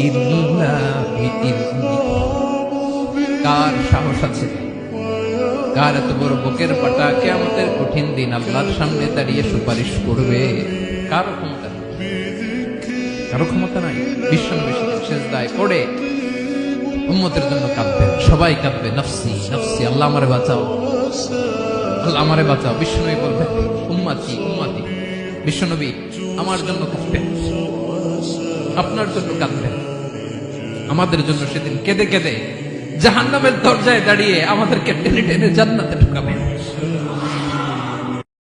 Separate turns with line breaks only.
ইল্লা কার সাহস আছে? কার এত বড় বুকের পাটা? কেয়ামতের কঠিন দিন আল্লাহর সামনে দাঁড়িয়ে সুপারিশ করবে। কারও ক্ষমতা কারও ক্ষমতা নাই। বিশ্বনবী শেষ দায় পড়ে। উম্মতের জন্য কাঁদবেন সবাই কাঁদবে। নফসি নফসি, আল্লাহ আমারে বাঁচাও। আল্লাহ আমারে বাঁচাও। বিশ্বনবী বলবেন উম্মাতি উম্মাতি। বিশ্বনবী আমার জন্য কাঁদবেন আপনার জন্য কাঁদবেন আমাদের জন্য সেদিন কেঁদে কেঁদে জাহান্নামের দরজায় দাঁড়িয়ে আমাদেরকে টেনে টেনে জান্নাতে ঢুকাবেন